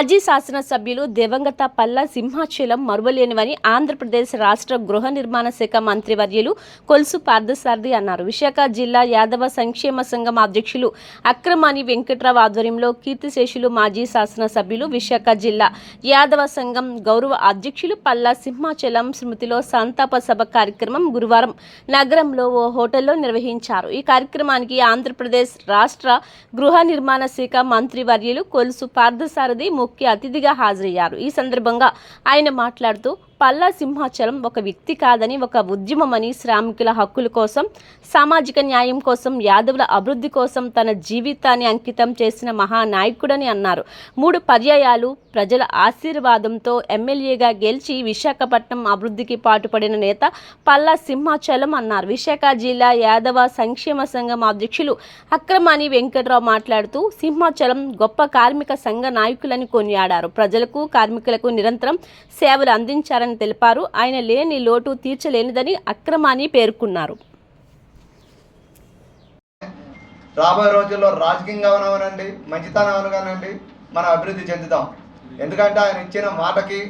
మాజీ శాసనసభ్యులు దివంగత పల్లా సింహాచలం మరువలేనివని ఆంధ్రప్రదేశ్ రాష్ట్ర గృహ నిర్మాణ శాఖ మంత్రివర్యులు కొలుసు పార్థసారథి అన్నారు. విశాఖ జిల్లా యాదవ సంక్షేమ సంఘం అధ్యక్షులు అక్రమాని వెంకట్రావు ఆధ్వర్యంలో కీర్తిశేషులు మాజీ శాసనసభ్యులు విశాఖ జిల్లా యాదవ సంఘం గౌరవ అధ్యక్షులు పల్లా సింహాచలం స్మృతిలో సంతాప సభ కార్యక్రమం గురువారం నగరంలో ఓ హోటల్లో నిర్వహించారు. ఈ కార్యక్రమానికి ఆంధ్రప్రదేశ్ రాష్ట్ర గృహ నిర్మాణ శాఖ మంత్రివర్యులు కొలుసు పార్థసారథి ముఖ్య ముఖ్య అతిథిగా హాజరయ్యారు. ఈ సందర్భంగా ఆయన మాట్లాడుతూ పల్లా సింహాచలం ఒక వ్యక్తి కాదని ఒక ఉద్యమమని శ్రామికుల హక్కుల కోసం సామాజిక న్యాయం కోసం యాదవుల అభివృద్ధి కోసం తన జీవితాన్ని అంకితం చేసిన మహానాయకుడని అన్నారు. మూడు పర్యాయాలు ప్రజల ఆశీర్వాదంతో ఎమ్మెల్యేగా గెలిచి విశాఖపట్నం అభివృద్ధికి పాటుపడిన నేత పల్లా సింహాచలం అన్నారు. విశాఖ జిల్లా యాదవ సంక్షేమ సంఘం అధ్యక్షులు అక్రమాని వెంకట్రావు మాట్లాడుతూ సింహాచలం గొప్ప కార్మిక సంఘ నాయకులని కొనియాడారు. ప్రజలకు కార్మికులకు నిరంతరం సేవలు అందించారని తెలిపారు. ఆయన లేని లోటు తీర్చలేనిదని అక్రమాన్ని పేర్కొన్నారు. రాబోయే రోజుల్లో రాజకీయంగా కానివ్వండి మంచితనం కానివ్వండి మనం అభివృద్ధి చెందుతాం. ఎందుకంటే ఆయన ఇచ్చిన మాటకి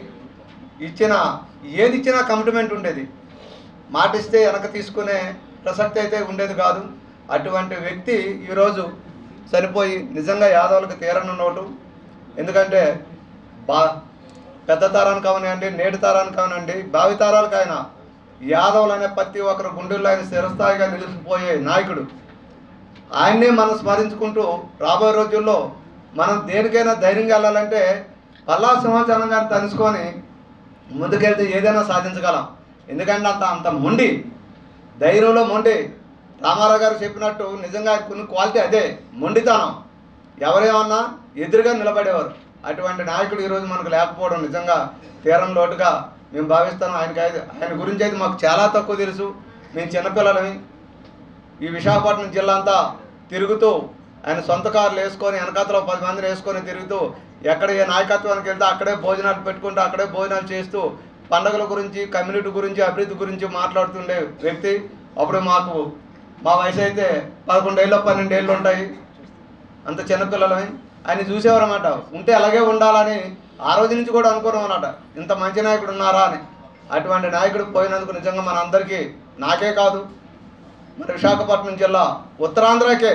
ఇచ్చిన ఏది ఇచ్చినా కమిట్మెంట్ ఉండేది. మాట ఇస్తే వెనక తీసుకునే ప్రసక్తి అయితే ఉండేది కాదు. అటువంటి వ్యక్తి ఈరోజు చనిపోయి నిజంగా యాదవులకు తీరని నోటు ఎందుకంటే బా పెద్ద తరానికి అవనండి నేటి తరానికి అవనండి భావి ఆయన యాదవులు అనే ప్రతి ఒక్కరు గుండెల్లో ఆయన స్థిరస్థాయిగా నిలిచిపోయే నాయకుడు. ఆయన్నే మనం స్మరించుకుంటూ రాబోయే రోజుల్లో మనం దేనికైనా ధైర్యంగా వెళ్ళాలంటే పల్లా సింహాచలం గారిని తెలుసుకొని ముందుకెళ్తే ఏదైనా సాధించగలం. ఎందుకంటే అంత అంత మొండి ధైర్యంలో మొండి రామారావు గారు చెప్పినట్టు నిజంగా కొన్ని క్వాలిటీ అదే మొండితనం. ఎవరేమన్నా ఎదురుగా నిలబడేవారు. అటువంటి నాయకుడు ఈరోజు మనకు లేకపోవడం నిజంగా తీరం లోటుగా మేము భావిస్తాం ఆయనకి అయితే- ఆయన గురించి అయితే మాకు చాలా తక్కువ తెలుసు. మేము చిన్నపిల్లలమి. ఈ విశాఖపట్నం జిల్లా అంతా తిరుగుతూ ఆయన సొంత కార్లు వేసుకొని వెనకాతలో పది మందిని వేసుకొని తిరుగుతూ ఎక్కడ ఏ నాయకత్వానికి వెళ్తే అక్కడే భోజనాలు పెట్టుకుంటూ అక్కడే భోజనాలు చేస్తూ పండుగల గురించి కమ్యూనిటీ గురించి అభివృద్ధి గురించి మాట్లాడుతుండే వ్యక్తి. అప్పుడు మాకు మా వయసు అయితే పదకొండేళ్ళు పన్నెండేళ్ళు ఉంటాయి. అంత చిన్నపిల్లలమే. ఆయన చూసేవారన్నమాట. ఉంటే అలాగే ఉండాలని ఆ రోజు నుంచి కూడా అనుకున్నాం అన్నమాట ఇంత మంచి నాయకుడు ఉన్నారా అని. అటువంటి నాయకుడు పోయినందుకు నిజంగా మన అందరికీ నాకే కాదు. మరి విశాఖపట్నం జిల్లా ఉత్తరాంధ్రకే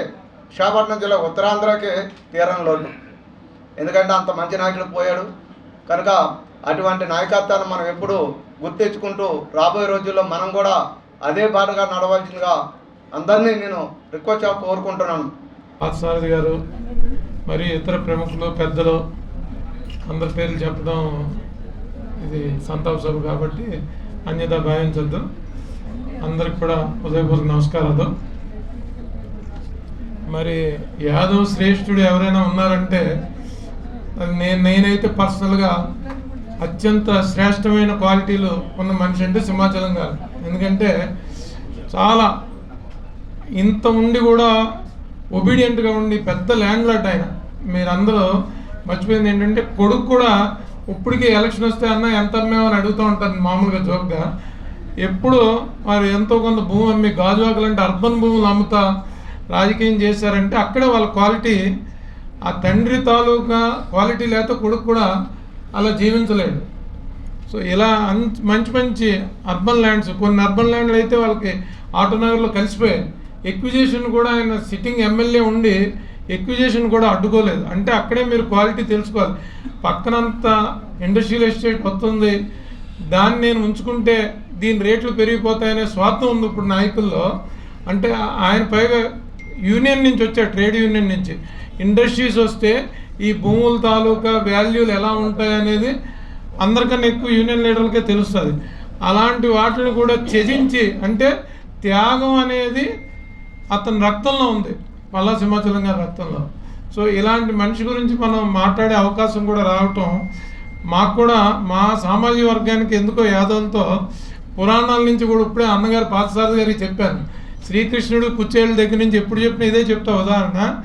విశాఖపట్నం జిల్లా ఉత్తరాంధ్రకే తీరం ఎందుకంటే అంత మంచి నాయకుడు పోయాడు. కనుక అటువంటి నాయకత్వాన్ని మనం ఎప్పుడు గుర్తించుకుంటూ రాబోయే రోజుల్లో మనం కూడా అదే బాటగా నడవాల్సిందిగా అందరినీ నేను రిక్వెస్ట్ కోరుకుంటున్నాను. గారు మరియు ఇతర ప్రముఖులు పెద్దలు అందరి పేర్లు చెప్పడం ఇది సంతాప సభ కాబట్టి అన్యత భావించద్దు అందరికి కూడా ఉదయపూర్వక నమస్కారాలు. మరి యాదవ్ శ్రేష్ఠుడు ఎవరైనా ఉన్నారంటే నేను నేనైతే పర్సనల్గా అత్యంత శ్రేష్టమైన క్వాలిటీలు ఉన్న మనిషి అంటే సింహాచలం గారు. ఎందుకంటే చాలా ఇంత ఉండి కూడా ఒబీడియంట్గా ఉండి పెద్ద ల్యాండ్ లాట్ ఆయన. మీరందరూ మర్చిపోయింది ఏంటంటే కొడుకు కూడా ఇప్పటికీ ఎలక్షన్ వస్తే అన్న ఎంత అమ్మేమో అని అడుగుతూ ఉంటాను మామూలుగా జోక్గా. ఎప్పుడు వారు ఎంతో కొంత భూమి అమ్మి గాజువాకలు అంటే అర్బన్ భూములు అమ్ముతా రాజకీయం చేశారంటే అక్కడే వాళ్ళ క్వాలిటీ ఆ తండ్రి తాలూకా క్వాలిటీ లేకపోతే కొడుకు కూడా అలా జీవించలేడు. సో ఇలా మంచి మంచి అర్బన్ ల్యాండ్స్ కొన్ని అర్బన్ ల్యాండ్లు అయితే వాళ్ళకి ఆటోనగర్లో కలిసిపోయాయి. ఎక్విజేషన్ కూడా ఆయన సిట్టింగ్ ఎమ్మెల్యే ఉండి ఎక్విజేషన్ కూడా అడ్డుకోలేదు. అంటే అక్కడే మీరు క్వాలిటీ తెలుసుకోవాలి. పక్కనంతా ఇండస్ట్రియల్ ఎస్టేట్ వస్తుంది. దాన్ని నేను ఉంచుకుంటే దీని రేట్లు పెరిగిపోతాయనే స్వార్థం ఉంది ఇప్పుడు నాయకుల్లో. అంటే ఆయన పైగా యూనియన్ నుంచి వచ్చారు ట్రేడ్ యూనియన్ నుంచి. ఇండస్ట్రీస్ వస్తే ఈ భూముల తాలూకా వాల్యూలు ఎలా ఉంటాయనేది అందరికన్నా ఎక్కువ యూనియన్ లీడర్లకే తెలుస్తుంది. అలాంటి వాటిని కూడా త్యజించి అంటే త్యాగం అనేది అతని రక్తంలో ఉంది. మళ్ళా సింహాచలం గారి రక్తంలో. సో ఇలాంటి మనిషి గురించి మనం మాట్లాడే అవకాశం కూడా రావటం మాకు కూడా మా సామాజిక వర్గానికి ఎందుకో యాదవంతో పురాణాల నుంచి కూడా ఇప్పుడే అన్నగారు పార్థసారథి గారికి చెప్పాను. శ్రీకృష్ణుడు కుచ్చేళ్ళ దగ్గర నుంచి ఎప్పుడు చెప్పిన ఇదే చెప్తా ఉదాహరణ.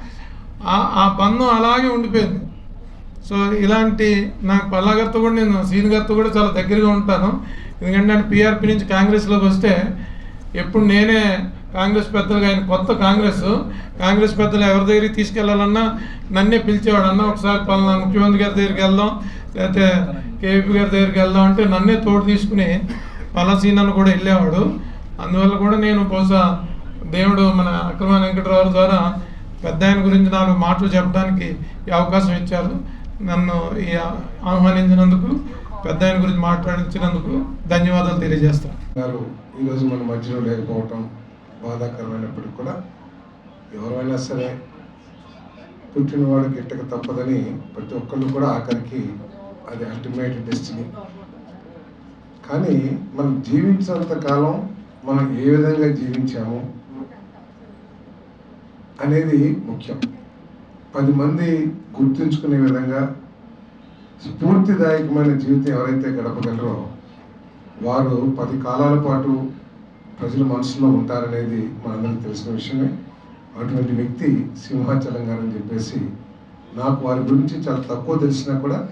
ఆ- ఆ బంధం అలాగే ఉండిపోయింది. సో ఇలాంటి నాకు పల్లాగారితో కూడా నేను సీన్ గారితో కూడా చాలా దగ్గరగా ఉంటాను. ఎందుకంటే నేను పీఆర్పీ నుంచి కాంగ్రెస్లోకి వస్తే ఎప్పుడు నేనే కాంగ్రెస్ పెద్దలుగా ఆయన కొత్త కాంగ్రెస్. కాంగ్రెస్ పెద్దలు ఎవరి దగ్గరికి తీసుకెళ్ళాలన్నా నన్నే పిలిచేవాడు అన్న ఒకసారి పలానా ముఖ్యమంత్రి గారి దగ్గరికి వెళ్దాం లేకపోతే కేపీ గారి దగ్గరికి వెళ్దాం అంటే నన్నే తోడు తీసుకుని పలాసీనన్ను కూడా వెళ్ళేవాడు. అందువల్ల కూడా నేను బహుశా దేవుడు మన అక్రమ వెంకటరావు ద్వారా పెద్ద ఆయన గురించి నాలుగు మాటలు చెప్పడానికి ఈ అవకాశం ఇచ్చారు. నన్ను ఈ ఆహ్వానించినందుకు పెద్ద ఆయన గురించి మాట్లాడించినందుకు ధన్యవాదాలు తెలియజేస్తాను. గారు ఈరోజు మన మధ్యలో లేకపోవటం బాధాకరమైనప్పటికీ కూడా ఎవరైనా సరే పుట్టినవాడు గిట్టక తప్పదని ప్రతి ఒక్కళ్ళు కూడా ఆఖరికి అది అల్టిమేట్ డెస్టినీ కానీ మనం జీవించినంత కాలం మనం ఏ విధంగా జీవించాము అనేది ముఖ్యం. పది మంది గుర్తుంచుకునే విధంగా స్ఫూర్తిదాయకమైన జీవితం ఎవరైతే గడపగలరో వారు పది కాలాల పాటు ప్రజల మనసులో ఉంటారనేది మనందరికీ తెలిసిన విషయమే. అటువంటి వ్యక్తి సింహాచలం గారు అని చెప్పేసి నాకు వారి గురించి చాలా తక్కువ తెలిసినా కూడా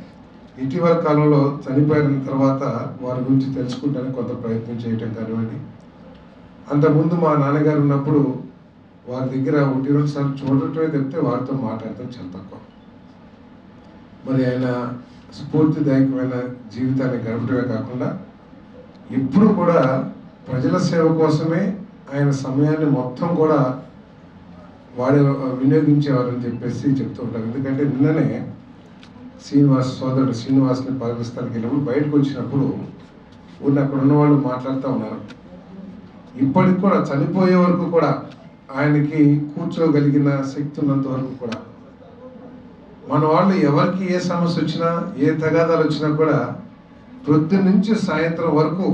ఇటీవల కాలంలో చనిపోయిన తర్వాత వారి గురించి తెలుసుకుంటానికి కొంత ప్రయత్నం చేయటం కానివ్వండి. అంతకుముందు మా నాన్నగారు ఉన్నప్పుడు వారి దగ్గర ఒకటి రెండు సార్లు చూడటమే తప్పితే వారితో మాట్లాడటం చాలా తక్కువ. మరి ఆయన స్ఫూర్తిదాయకమైన జీవితాన్ని గడపడమే కాకుండా ఎప్పుడు కూడా ప్రజల సేవ కోసమే ఆయన సమయాన్ని మొత్తం కూడా వాడే వినియోగించేవారని చెప్పేసి చెప్తూ ఉంటారు. ఎందుకంటే నిన్ననే శ్రీనివాస్ సోదరుడు శ్రీనివాస్ని పాకిస్తాన్కి వెళ్ళినప్పుడు బయటకు వచ్చినప్పుడు ఉన్న అక్కడ ఉన్న వాళ్ళు మాట్లాడుతూ ఉన్నారు. ఇప్పటికి కూడా చనిపోయే వరకు కూడా ఆయనకి కూర్చోగలిగిన శక్తి ఉన్నంత వరకు కూడా. మన వాళ్ళు ఎవరికి ఏ సమస్య వచ్చినా ఏ తగాదాలు వచ్చినా కూడా ప్రొద్దు నుంచి సాయంత్రం వరకు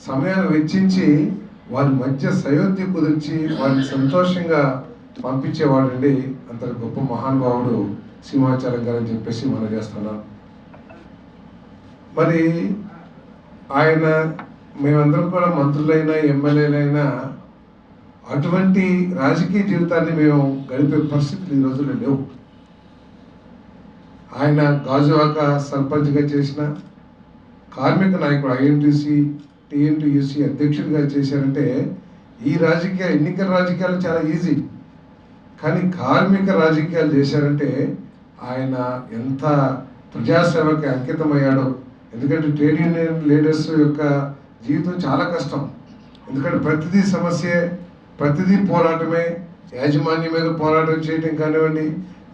సమయాన్ని వెచ్చించి వారి మధ్య సయోధ్య కుదిర్చి వారిని సంతోషంగా పంపించేవాడండి. అంత గొప్ప మహానుభావుడు సింహాచారం గారు అని చెప్పేసి మనం చేస్తున్నాం. మరి ఆయన మేమందరం కూడా మంత్రులైనా ఎమ్మెల్యేలైనా అటువంటి రాజకీయ జీవితాన్ని మేము గడిపే పరిస్థితులు ఈ రోజుల్లో లేవు. ఆయన గాజువాక సర్పంచ్గా చేసిన కార్మిక నాయకుడు ఐఎన్టీసీ టీఎన్టీయూసీ అధ్యక్షుడిగా చేశారంటే ఈ రాజకీయ ఎన్నికల రాజకీయాలు చాలా ఈజీ కానీ కార్మిక రాజకీయాలు చేశారంటే ఆయన ఎంత ప్రజాసేవకి అంకితమయ్యాడో. ఎందుకంటే ట్రేడ్ యూనియన్ లీడర్స్ యొక్క జీవితం చాలా కష్టం. ఎందుకంటే ప్రతిదీ సమస్యే ప్రతిదీ పోరాటమే. యాజమాన్యం మీద పోరాటం చేయడం కానివ్వండి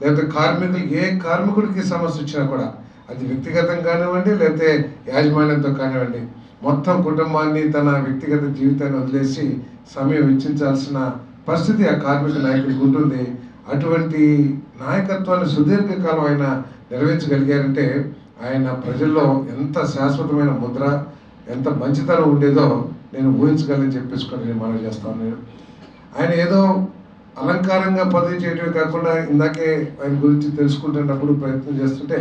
లేకపోతే కార్మికులు ఏ కార్మికుడికి సమస్య వచ్చినా కూడా అది వ్యక్తిగతం కానివ్వండి లేకపోతే యాజమాన్యంతో కానివ్వండి మొత్తం కుటుంబాన్ని తన వ్యక్తిగత జీవితాన్ని వదిలేసి సమయం వెచ్చించాల్సిన పరిస్థితి ఆ కార్మిక నాయకుడికి ఉంటుంది. అటువంటి నాయకత్వాన్ని సుదీర్ఘకాలం ఆయన నెరవేర్చగలిగారంటే ఆయన ప్రజల్లో ఎంత శాశ్వతమైన ముద్ర ఎంత మంచితనం ఉండేదో నేను ఊహించగలని చెప్పేసుకొని నేను మనం చేస్తాను నేను ఆయన ఏదో అలంకారంగా పదవి చేయడమే కాకుండా ఇందాకే ఆయన గురించి తెలుసుకుంటున్నప్పుడు ప్రయత్నం చేస్తుంటే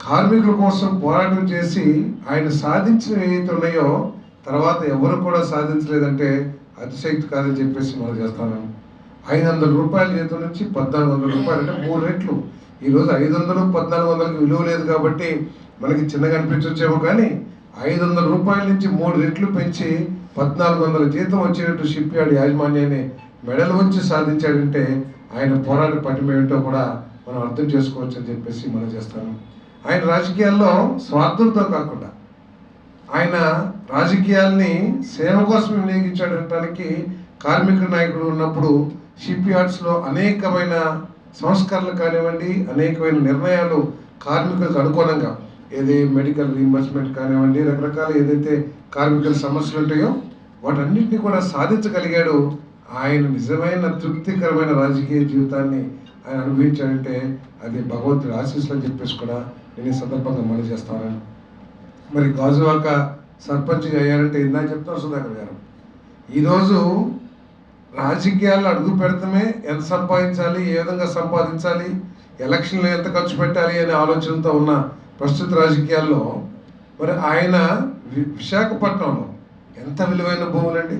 కార్మికుల కోసం పోరాటం చేసి ఆయన సాధించిన ఏవైతే ఉన్నాయో తర్వాత ఎవరు కూడా సాధించలేదంటే అతిశక్తి కాదని చెప్పేసి మనం చేస్తాను ఐదు వందల రూపాయల జీతం నుంచి పద్నాలుగు వందల రూపాయలు అంటే మూడు రెట్లు. ఈరోజు ఐదు వందలు పద్నాలుగు వందలకి విలువ లేదు కాబట్టి మనకి చిన్నగా అనిపించవచ్చేమో కానీ ఐదు వందల రూపాయల నుంచి మూడు రెట్లు పెంచి పద్నాలుగు వందల జీతం వచ్చేటట్టు షిప్ యార్డ్ యాజమాన్యాన్ని మెడల్ వచ్చి సాధించాడంటే ఆయన పోరాట పటిమేమిటో కూడా మనం అర్థం చేసుకోవచ్చు అని చెప్పేసి మనం చేస్తాను ఆయన రాజకీయాల్లో స్వార్థంతో కాకుండా ఆయన రాజకీయాల్ని సేవ కోసం వినియోగించడానికి కార్మిక నాయకుడు ఉన్నప్పుడు షిప్ యార్డ్స్లో అనేకమైన సంస్కరణలు కానివ్వండి అనేకమైన నిర్ణయాలు కార్మికులకు అనుకూలంగా ఏది మెడికల్ రీంబర్స్మెంట్ కానివ్వండి రకరకాల ఏదైతే కార్మికుల సమస్యలు ఉంటాయో వాటన్నింటినీ కూడా సాధించగలిగాడు. ఆయన నిజమైన తృప్తికరమైన రాజకీయ జీవితాన్ని ఆయన అనుభవించాడంటే అది భగవంతుడి ఆశీస్సులు అని చెప్పేసి కూడా నేను ఈ సందర్భంగా మళ్ళీ చేస్తాను మరి గాజువాక సర్పంచ్ అయ్యారంటే ఇందా చెప్తారు సుధాకర్ గారు. ఈరోజు రాజకీయాల్లో అడుగు పెడతామే ఎంత సంపాదించాలి ఏ విధంగా సంపాదించాలి ఎలక్షన్లో ఎంత ఖర్చు పెట్టాలి అనే ఆలోచనతో ఉన్న ప్రస్తుత రాజకీయాల్లో మరి ఆయన విశాఖపట్నంలో ఎంత విలువైన భూములండి?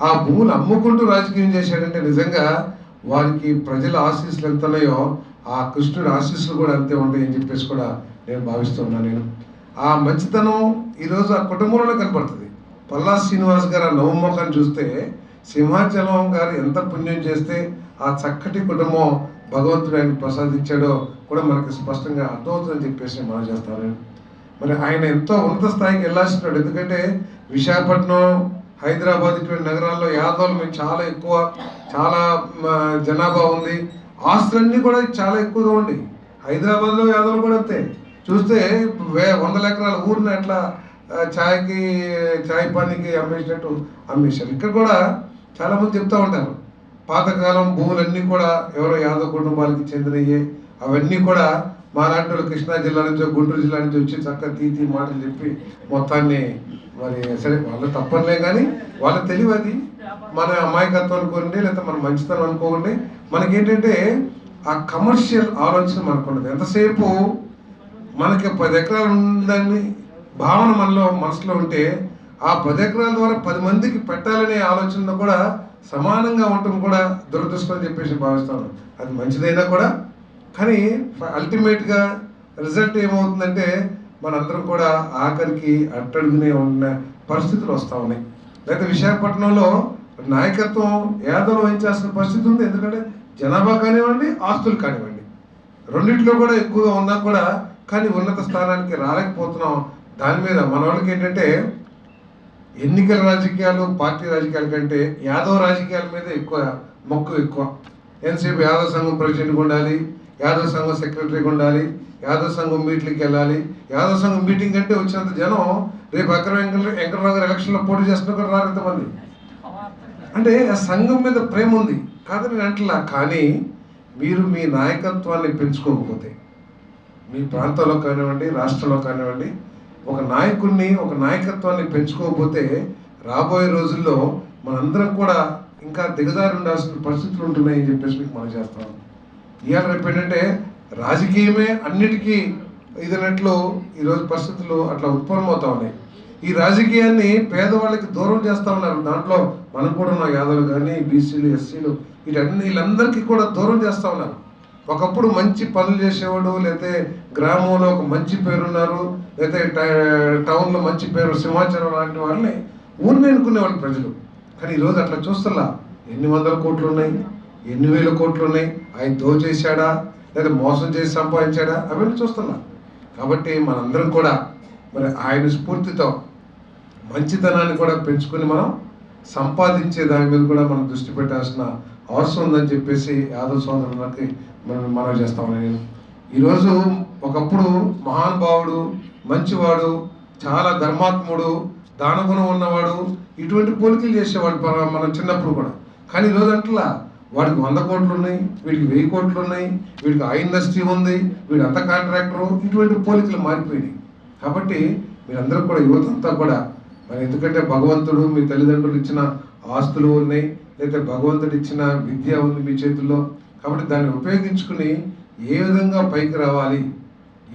ఆ భూములు అమ్ముకుంటూ రాజకీయం చేశాడంటే నిజంగా వారికి ప్రజల ఆశీస్సులు ఎంత ఉన్నాయో ఆ కృష్ణుడి ఆశీస్సులు కూడా అంతే ఉంటాయని చెప్పేసి కూడా నేను భావిస్తున్నాను నేను. ఆ మంచితనం ఈరోజు ఆ కుటుంబంలోనే కనపడుతుంది. పల్లా శ్రీనివాస్ గారు ఆ నవమోఖాన్ని చూస్తే సింహాచలం గారు ఎంత పుణ్యం చేస్తే ఆ చక్కటి కుటుంబం భగవంతుడు ఆయన ప్రసాదించాడో కూడా మనకి స్పష్టంగా అర్థమవుతుందని చెప్పేసి మనం చేస్తాను. మరి ఆయన ఎంతో ఉన్నత స్థాయికి వెళ్ళాల్సినాడు. ఎందుకంటే విశాఖపట్నం హైదరాబాద్ ఇటువంటి నగరాల్లో యాదవులు మేము చాలా ఎక్కువ చాలా జనాభా ఉంది. ఆస్తులన్నీ కూడా చాలా ఎక్కువగా ఉండి హైదరాబాద్లో యాదవులు కూడా అంతే. చూస్తే వే వందల ఎకరాల ఊరిని అట్లా ఛాయ్కి ఛాయ్ పానీకి అమ్మేసినట్టు అమ్మేశారు. ఇక్కడ కూడా చాలామంది చెప్తూ ఉంటారు. పాతకాలం భూములన్నీ కూడా ఎవరో యాదవ్ కుటుంబాలకి చెందినవి అవన్నీ కూడా మా లాంటి కృష్ణా జిల్లా నుంచి గుంటూరు జిల్లా నుంచి వచ్చి చక్కగా తీతి మాటలు చెప్పి మొత్తాన్ని మరి సరే వాళ్ళు తప్పనిలే కానీ వాళ్ళ తెలివి అది. మన అమాయకత్వం అనుకోండి లేకపోతే మన మంచితనం అనుకోండి. మనకేంటంటే ఆ కమర్షియల్ ఆలోచన మనకు ఉండదు ఎంతసేపు మనకి పది ఎకరాలు ఉందని భావన మనలో మనసులో ఉంటే ఆ పది ఎకరాల ద్వారా పది మందికి పెట్టాలనే ఆలోచన కూడా సమానంగా ఉండటం కూడా దురదృష్టం అని చెప్పేసి భావిస్తాను. అది మంచిదైనా కూడా. కానీ అల్టిమేట్గా రిజల్ట్ ఏమవుతుందంటే మనందరం కూడా ఆఖరికి అట్టడుగునే ఉన్న పరిస్థితులు వస్తూ ఉన్నాయి. లేకపోతే విశాఖపట్నంలో నాయకత్వం యాదవ్ వహించాల్సిన పరిస్థితి ఉంది. ఎందుకంటే జనాభా కానివ్వండి ఆస్తులు కానివ్వండి. రెండిట్లో కూడా ఎక్కువగా ఉన్నా కూడా కానీ ఉన్నత స్థానానికి రాలేకపోతున్నాం. దాని మీద మన వాళ్ళకి ఏంటంటే ఎన్నికల రాజకీయాలు పార్టీ రాజకీయాల కంటే యాదవ రాజకీయాల మీద ఎక్కువ మొక్కు ఎక్కువ. ఎంతసేపు యాదవ సంఘం ప్రెసిడెంట్గా ఉండాలి యాదవ సంఘం సెక్రటరీగా ఉండాలి యాదవ సంఘం మీట్లకి వెళ్ళాలి. యాదవ సంఘం మీటింగ్ అంటే వచ్చినంత జనం రేపు అక్కడ వెంకట వెంకటరావు గారు ఎలక్షన్లో పోటీ చేస్తున్నా కూడా రారు ఇంతమంది. అంటే ఆ సంఘం మీద ప్రేమ ఉంది. కాదని నేను అంటలా కానీ మీరు మీ నాయకత్వాన్ని పెంచుకోకపోతే మీ ప్రాంతంలో కానివ్వండి రాష్ట్రంలో కానివ్వండి ఒక నాయకుడిని ఒక నాయకత్వాన్ని పెంచుకోకపోతే రాబోయే రోజుల్లో మనందరం కూడా ఇంకా దిగజారి ఉండాల్సిన పరిస్థితులు ఉంటున్నాయని చెప్పేసి మీకు మనం చేస్తాం ఇవాళ రేపు ఏంటంటే రాజకీయమే అన్నిటికీ ఇదన్నట్లు ఈరోజు పరిస్థితులు అట్లా ఉత్పన్నమవుతా ఉన్నాయి. ఈ రాజకీయాన్ని పేదవాళ్ళకి దూరం చేస్తా ఉన్నారు. దాంట్లో మనం కూడా ఉన్న యాదవులు కానీ బీసీలు ఎస్సీలు వీటన్ని వీళ్ళందరికీ కూడా దూరం చేస్తా ఉన్నారు. ఒకప్పుడు మంచి పనులు చేసేవాడు లేకపోతే గ్రామంలో ఒక మంచి పేరున్నారు లేకపోతే టౌన్లో మంచి పేరు సింహాచలం లాంటి వాళ్ళని ఊరిని ఎన్నుకునేవాళ్ళు ప్రజలు. కానీ ఈరోజు అట్లా చూస్తున్నా. ఎన్ని వందల కోట్లు ఉన్నాయి ఎన్ని వేల కోట్లు ఉన్నాయి ఆయన దోచేశాడా లేదా మోసం చేసి సంపాదించాడా? అవన్నీ చూస్తున్నా. కాబట్టి మనందరం కూడా మరి ఆయన స్ఫూర్తితో మంచితనాన్ని కూడా పెంచుకొని మనం సంపాదించే దాని మీద కూడా మనం దృష్టి పెట్టాల్సిన అవసరం ఉందని చెప్పేసి యాదవ్ సోదరులకి మనం మనం చేస్తామని నేను ఈరోజు ఒకప్పుడు మహానుభావుడు మంచివాడు చాలా ధర్మాత్ముడు దానగుణం ఉన్నవాడు ఇటువంటి పోలికలు చేసేవాడు మనం చిన్నప్పుడు కూడా. కానీ ఈరోజు అంటలా వాడికి వంద కోట్లు ఉన్నాయి వీడికి వెయ్యి కోట్లు ఉన్నాయి వీడికి ఆ ఇండస్ట్రీ ఉంది వీడు అంత కాంట్రాక్టరు ఇటువంటి పోలికలు మారిపోయినాయి. కాబట్టి మీరందరూ కూడా యువత అంతా కూడా మరి ఎందుకంటే భగవంతుడు మీ తల్లిదండ్రులు ఇచ్చిన ఆస్తులు ఉన్నాయి లేదా భగవంతుడు ఇచ్చిన విద్య ఉంది మీ చేతుల్లో కాబట్టి దాన్ని ఉపయోగించుకుని ఏ విధంగా పైకి రావాలి?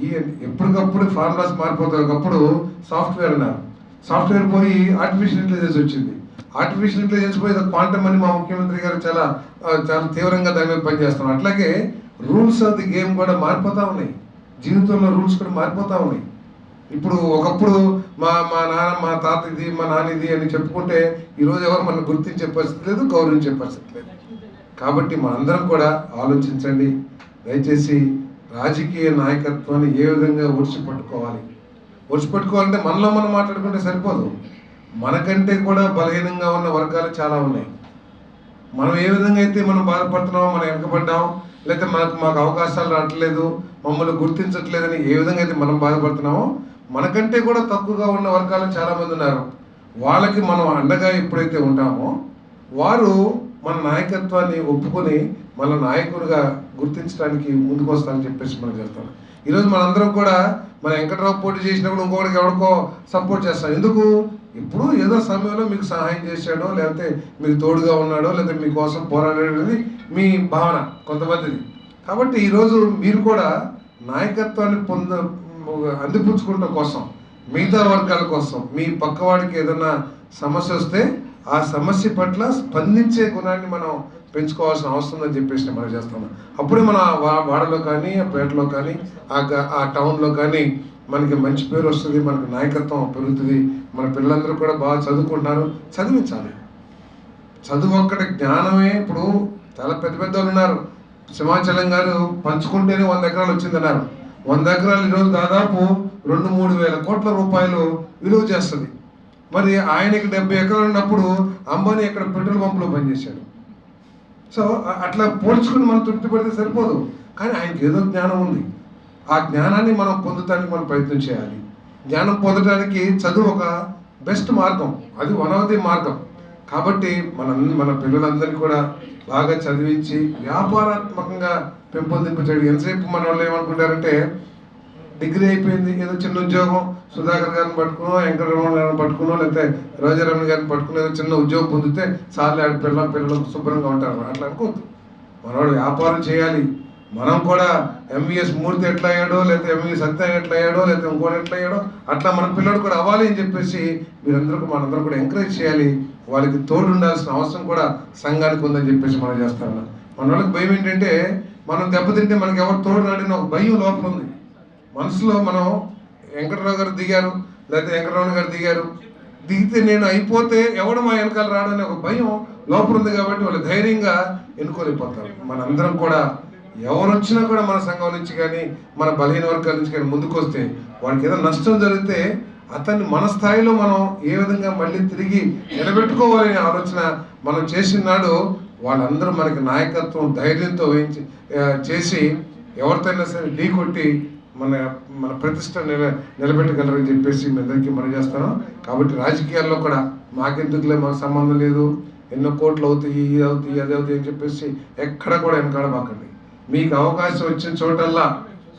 ఈ ఎప్పటికప్పుడు ఫార్ములాస్ మారిపోతాయి. ఒకప్పుడు సాఫ్ట్వేర్ అన్నారు సాఫ్ట్వేర్ పోయి ఆర్టిఫిషియల్ ఇంటెలిజెన్స్ వచ్చింది. ఆర్టిఫిషియల్ ఇంటెలిజెన్స్ పోయి క్వాంటమ్ అని మా ముఖ్యమంత్రి గారు చాలా చాలా తీవ్రంగా దాని మీద పనిచేస్తున్నాం అట్లాగే రూల్స్ ఆఫ్ ది గేమ్ కూడా మారిపోతూ ఉన్నాయి. జీవితంలో రూల్స్ కూడా మారిపోతా ఉన్నాయి. ఇప్పుడు ఒకప్పుడు మా మా నాన్న మా తాత ఇది మా నాన్న ఇది అని చెప్పుకుంటే ఈరోజు ఎవరు మనం గుర్తించే పరిస్థితి లేదు గౌరవించే పరిస్థితి లేదు. కాబట్టి మనందరం కూడా ఆలోచించండి. దయచేసి రాజకీయ నాయకత్వాన్ని ఏ విధంగా ఒడిచి పట్టుకోవాలి ఒడిచి పట్టుకోవాలంటే మనలో మనం మాట్లాడుకుంటే సరిపోదు. మనకంటే కూడా బలహీనంగా ఉన్న వర్గాలు చాలా ఉన్నాయి. మనం ఏ విధంగా అయితే మనం బాధపడుతున్నామో మనం వెనకబడ్డాం లేకపోతే మనకు మాకు అవకాశాలు రావట్లేదు మమ్మల్ని గుర్తించట్లేదని ఏ విధంగా అయితే మనం బాధపడుతున్నామో మనకంటే కూడా తక్కువగా ఉన్న వర్గాలు చాలామంది ఉన్నారు. వాళ్ళకి మనం అండగా ఎప్పుడైతే ఉంటామో వారు మన నాయకత్వాన్ని ఒప్పుకొని మన నాయకుడిగా గుర్తించడానికి ముందుకు వస్తానని చెప్పేసి మనం చేస్తాం ఈరోజు మనందరం కూడా మన వెంకటరావు పోటీ చేసినప్పుడు ఇంకొకటికి ఎవరికో సపోర్ట్ చేస్తాం. ఎందుకు? ఇప్పుడు ఏదో సమయంలో మీకు సహాయం చేశాడో లేకపోతే మీకు తోడుగా ఉన్నాడో లేకపోతే మీకోసం పోరాడేది మీ భావన కొంతమందిది. కాబట్టి ఈరోజు మీరు కూడా నాయకత్వాన్ని పొంద అందిపుచ్చుకుంట కోసం మిగతా వర్గాల కోసం మీ పక్కవాడికి ఏదైనా సమస్య వస్తే ఆ సమస్య పట్ల స్పందించే గుణాన్ని మనం పెంచుకోవాల్సిన అవసరం ఉందని చెప్పేసి మనం చేస్తాము అప్పుడే మన వా- వాడలో కానీ ఆ పేటలో కానీ ఆ గ- ఆ టౌన్లో కానీ మనకి మంచి పేరు వస్తుంది మనకి నాయకత్వం పెరుగుతుంది మన పిల్లలందరూ కూడా బాగా చదువుకుంటారు చదివించాలి. చదువు ఒక్కటి జ్ఞానమే ఇప్పుడు చాలా పెద్ద పెద్ద వాళ్ళు ఉన్నారు. సింహాచలం గారు పంచుకుంటేనే వంద ఎకరాలు వచ్చిందన్నారు. వంద ఎకరాలు ఈరోజు దాదాపు రెండు మూడు వేల కోట్ల రూపాయలు విలువ చేస్తుంది. మరి ఆయనకి డెబ్బై ఎకరాలు ఉన్నప్పుడు అంబానీ ఇక్కడ పెట్రోల్ పంపులో పనిచేశాడు. సో అట్లా పోల్చుకుని మనం తృప్తి పడితే సరిపోదు. కానీ ఆయనకి ఏదో జ్ఞానం ఉంది. ఆ జ్ఞానాన్ని మనం పొందటానికి మనం ప్రయత్నం చేయాలి. జ్ఞానం పొందడానికి చదువు ఒక బెస్ట్ మార్గం. అది వన్ ఆఫ్ ది మార్గం. కాబట్టి మన మన పిల్లలందరినీ కూడా బాగా చదివించి వ్యాపారాత్మకంగా పెంపొందింపచేయడం. ఎంతసేపు మన వాళ్ళు ఏమనుకుంటారంటే డిగ్రీ అయిపోయింది ఏదో చిన్న ఉద్యోగం సుధాకర్ గారిని పట్టుకునో వెంకటరమణ గారిని పట్టుకునో లేకపోతే రోజారమణ గారిని పట్టుకుని ఏదో చిన్న ఉద్యోగం పొందితే సార్లు ఆడి పిల్ల పిల్లలు శుభ్రంగా ఉంటారు. అట్లా అనుకోవద్దు. మనవాడు వ్యాపారం చేయాలి. మనం కూడా ఎంవిఎస్ మూర్తి ఎట్లా అయ్యాడో లేకపోతే ఎంవిఎస్ సత్య ఎట్లా అయ్యాడో లేకపోతే ఇంకోటి ఎట్లా అయ్యాడో అట్లా మన పిల్లడు కూడా అవ్వాలి అని చెప్పేసి మీరందరూ మనందరూ కూడా ఎంకరేజ్ చేయాలి. వాళ్ళకి తోడు ఉండాల్సిన అవసరం కూడా సంఘానికి ఉందని చెప్పేసి మనం చేస్తాను మన వాళ్ళకి భయం ఏంటంటే మనం దెబ్బతింటే మనకి ఎవరు తోడు రాడని ఒక భయం లోపల ఉంది. మనసులో మనం వెంకటరావు గారు దిగారు లేకపోతే వెంకటరమణ గారు దిగారు దిగితే నేను అయిపోతే ఎవడు మా వెనకాల రాడని ఒక భయం లోపల ఉంది కాబట్టి వాళ్ళు ధైర్యంగా ఎన్నుకోలేకపోతారు. మనందరం కూడా ఎవరు వచ్చినా కూడా మన సంఘం నుంచి కానీ మన బలహీన వర్గాల నుంచి కానీ ముందుకు వస్తే వాడికి ఏదైనా నష్టం జరిగితే అతన్ని మన స్థాయిలో మనం ఏ విధంగా మళ్ళీ తిరిగి నిలబెట్టుకోవాలనే ఆలోచన మనం చేసినాడు వాళ్ళందరూ మనకి నాయకత్వం ధైర్యంతో వహించి చేసి ఎవరితోనైనా సరే ఢీ కొట్టి మన మన ప్రతిష్ట నిల నిలబెట్టగలరని చెప్పేసి మీ అందరికీ మనం చేస్తాను కాబట్టి రాజకీయాల్లో కూడా మాకెందుకులే మాకు సంబంధం లేదు. ఎన్నో కోట్లు అవుతాయి ఇది అవుతాయి అది అవుతాయి అని చెప్పేసి ఎక్కడ కూడా వెనకాడబాకండి మీకు అవకాశం వచ్చిన చోటల్లా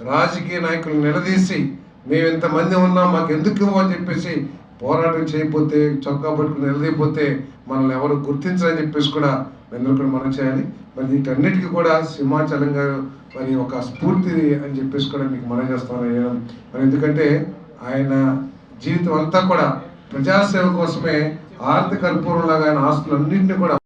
రాజకీయ నాయకులు నిలదీసి మేము ఇంతమంది ఉన్నాం మాకు ఎందుకు ఇవ్వని చెప్పేసి పోరాటం చేయకపోతే చొక్కా పట్టుకుని నిలదీయకపోతే మనల్ని ఎవరు గుర్తించరని చెప్పేసి కూడా అందరూ కూడా మనం చేయాలి. మరి వీటన్నిటికీ కూడా సింహాచలం గారు మరి ఒక స్ఫూర్తి అని చెప్పేసి కూడా మీకు మనం చేస్తామని మరి ఎందుకంటే ఆయన జీవితం అంతా కూడా ప్రజాసేవ కోసమే ఆర్థిక కర్పూరంలాగా ఆయన ఆస్తులన్నింటినీ కూడా